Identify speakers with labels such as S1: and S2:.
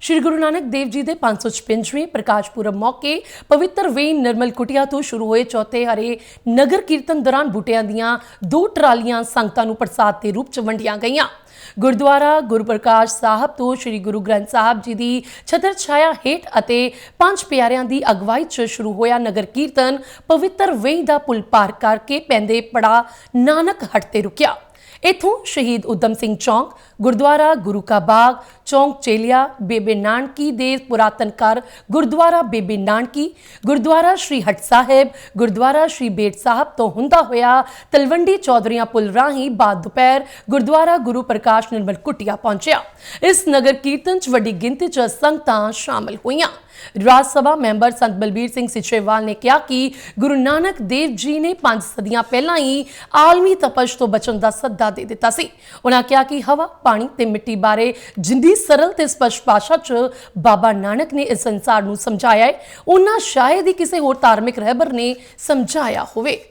S1: ਸ਼੍ਰੀ ਗੁਰੂ ਨਾਨਕ ਦੇਵ ਜੀ ਦੇ 556ਵੇਂ ਪ੍ਰਕਾਸ਼ ਪੁਰਬ ਮੌਕੇ ਪਵਿੱਤਰ ਵੇਨ ਨਿਰਮਲ ਕੁਟਿਆ ਤੋਂ ਸ਼ੁਰੂ ਹੋਏ ਚੌਥੇ ਹਰੇ ਨਗਰ ਕੀਰਤਨ ਦੌਰਾਨ ਬੂਟਿਆਂ ਦੀਆਂ ਦੋ ਟਰਾਲੀਆਂ ਸੰਗਤਾਂ ਨੂੰ ਪ੍ਰਸਾਦ ਦੇ ਰੂਪ ਚ ਵੰਡੀਆਂ ਗਈਆਂ। ਗੁਰਦੁਆਰਾ ਗੁਰਪ੍ਰਕਾਸ਼ ਸਾਹਿਬ ਤੋਂ ਸ੍ਰੀ ਗੁਰੂ ਗ੍ਰੰਥ ਸਾਹਿਬ ਜੀ ਦੀ ਛਤਰ ਛਾਇਆ ਹੇਠ ਅਤੇ ਪੰਜ ਪਿਆਰਿਆਂ ਦੀ ਅਗਵਾਈ 'ਚ ਸ਼ੁਰੂ ਹੋਇਆ ਨਗਰ ਕੀਰਤਨ ਪਵਿੱਤਰ ਵੇਈ ਦਾ ਪੁਲ ਪਾਰ ਕਰਕੇ ਪੈਂਦੇ ਪੜਾ ਨਾਨਕ ਹਟ ਤੇ ਰੁਕਿਆ। ਇਥੋਂ ਸ਼ਹੀਦ ਉਦਮ ਸਿੰਘ ਚੌਂਕ, ਗੁਰਦੁਆਰਾ ਗੁਰੂ ਕਾ ਬਾਗ, ਚੌਂਕ ਚੇਲਿਆ, ਬੇਬੇ ਨਾਨਕੀ ਦੇ ਪੁਰਾਤਨ ਘਰ, ਗੁਰਦੁਆਰਾ ਬੇਬੇ ਨਾਨਕੀ, ਗੁਰਦੁਆਰਾ ਸ਼੍ਰੀ ਹਟ ਸਾਹਿਬ, ਗੁਰਦੁਆਰਾ ਸ਼੍ਰੀ ਬੇਟ ਸਾਹਿਬ ਤੋਂ ਹੁੰਦਾ ਹੋਇਆ ਤਲਵੰਡੀ ਚੌਧਰੀਆਂ ਪੁਲ ਰਾਹੀਂ ਬਾਅਦ ਦੁਪਹਿਰ ਗੁਰਦੁਆਰਾ ਗੁਰੂ ਪ੍ਰਕਾਸ਼ ਨਿਰਮਲ ਕੁਟਿਆ ਪਹੁੰਚਿਆ। ਇਸ ਨਗਰ ਕੀਰਤਨ 'ਚ ਵੱਡੀ ਗਿਣਤੀ 'ਚ ਸੰਗਤਾਂ ਸ਼ਾਮਲ ਹੋਈਆਂ। ਰਾਜ ਸਭਾ ਮੈਂਬਰ ਸੰਤ ਬਲਬੀਰ ਸਿੰਘ ਸਿਚੇਵਾਲ ਨੇ ਕਿਹਾ ਕਿ ਗੁਰੂ ਨਾਨਕ ਦੇਵ ਜੀ ਨੇ ਪੰਜ ਸਦੀਆਂ ਪਹਿਲਾਂ ਹੀ ਆਲਮੀ ਤਪਸ਼ ਤੋਂ ਬਚਣ ਦਾ ਸੱਦਾ ਦੇ ਦਿੱਤਾ ਸੀ। ਉਹਨਾਂ ਕਿਹਾ ਕਿ ਹਵਾ, ਪਾਣੀ ਤੇ ਮਿੱਟੀ ਬਾਰੇ ਜਿੰਦੀ ਸਰਲ ਤੇ ਸਪਸ਼ਟ ਭਾਸ਼ਾ 'ਚ ਬਾਬਾ ਨਾਨਕ ਨੇ ਇਸ ਸੰਸਾਰ ਨੂੰ ਸਮਝਾਇਆ ਹੈ। ਉਹਨਾਂ ਸ਼ਾਇਦ ਹੀ ਕਿਸੇ ਹੋਰ ਧਾਰਮਿਕ ਰਹਿਬਰ ਨੇ ਸਮਝਾਇਆ ਹੋਵੇ।